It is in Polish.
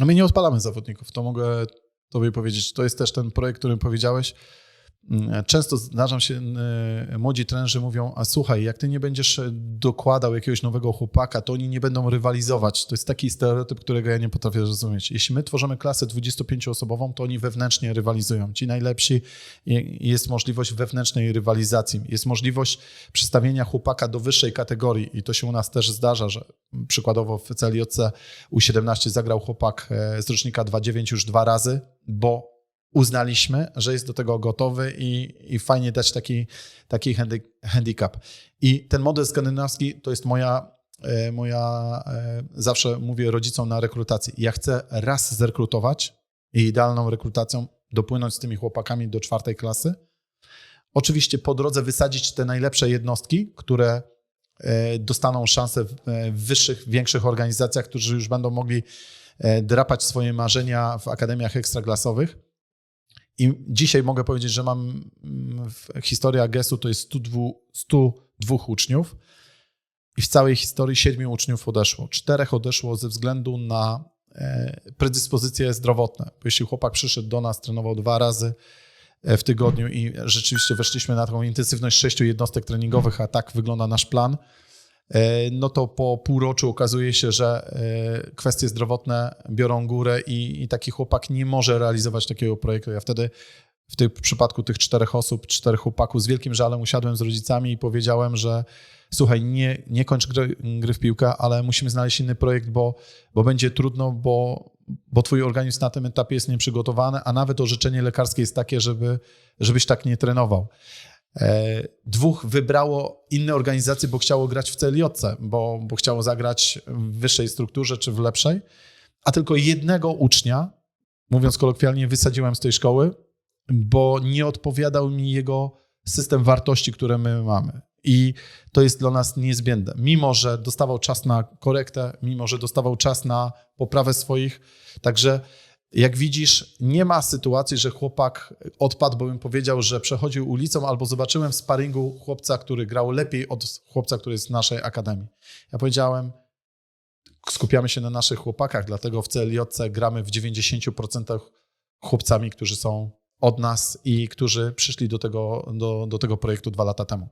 No my nie odpalamy zawodników, to mogę tobie powiedzieć. To jest też ten projekt, którym powiedziałeś. Mm, Często zdarzam się, y, młodzi trenerzy mówią, a słuchaj, jak ty nie będziesz e, dokładał jakiegoś nowego chłopaka, to oni nie będą rywalizować. To jest taki stereotyp, którego ja nie potrafię zrozumieć. Jeśli my tworzymy klasę 25-osobową, to oni wewnętrznie rywalizują. Ci najlepsi jest możliwość wewnętrznej rywalizacji. Jest możliwość przestawienia chłopaka do wyższej kategorii i to się u nas też zdarza, że przykładowo w CLJC U17 zagrał chłopak e, z rocznika 2.9 już dwa razy, bo uznaliśmy, że jest do tego gotowy i, i fajnie dać taki, taki handy, handicap. I ten model skandynawski to jest moja, e, moja e, zawsze mówię rodzicom na rekrutacji. Ja chcę raz zrekrutować i idealną rekrutacją dopłynąć z tymi chłopakami do czwartej klasy. Oczywiście po drodze wysadzić te najlepsze jednostki, które dostaną szansę w e, w wyższych, większych organizacjach, którzy już będą mogli e, drapać swoje marzenia w akademiach ekstraklasowych. I dzisiaj mogę powiedzieć, że mam mm, historia GES-u to jest 102, 102 uczniów i w całej historii 7 uczniów odeszło. Czterech odeszło ze względu na e, predyspozycje zdrowotne. Jeśli chłopak przyszedł do nas, trenował dwa razy e, w tygodniu i rzeczywiście weszliśmy na taką intensywność sześciu jednostek treningowych, a tak wygląda nasz plan, e, no to po półroczu okazuje się, że e, kwestie zdrowotne biorą górę i, i taki chłopak nie może realizować takiego projektu. Ja wtedy w tym przypadku tych czterech osób, czterech chłopaków z wielkim żalem usiadłem z rodzicami i powiedziałem, że słuchaj, nie, nie kończ gry, gry w piłkę, ale musimy znaleźć inny projekt, bo, bo będzie trudno, bo, bo twój organizm na tym etapie jest nieprzygotowany, a nawet orzeczenie lekarskie jest takie, żeby, żebyś tak nie trenował. E, Dwóch wybrało inne organizacje, bo chciało grać w CLJC, bo, bo chciało zagrać w wyższej strukturze czy w lepszej, a tylko jednego ucznia, mówiąc kolokwialnie, wysadziłem z tej szkoły, bo nie odpowiadał mi jego system wartości, które my mamy. I to jest dla nas niezbędne. Mimo, że dostawał czas na korektę, mimo, że dostawał czas na poprawę swoich. Także jak widzisz, nie ma sytuacji, że chłopak odpadł, bo bym powiedział, że przechodził ulicą, albo zobaczyłem w sparingu chłopca, który grał lepiej od chłopca, który jest w naszej akademii. Ja powiedziałem, skupiamy się na naszych chłopakach, dlatego w CLJC gramy w 90% chłopcami, którzy są od nas i którzy przyszli do tego, do, do tego projektu dwa lata temu.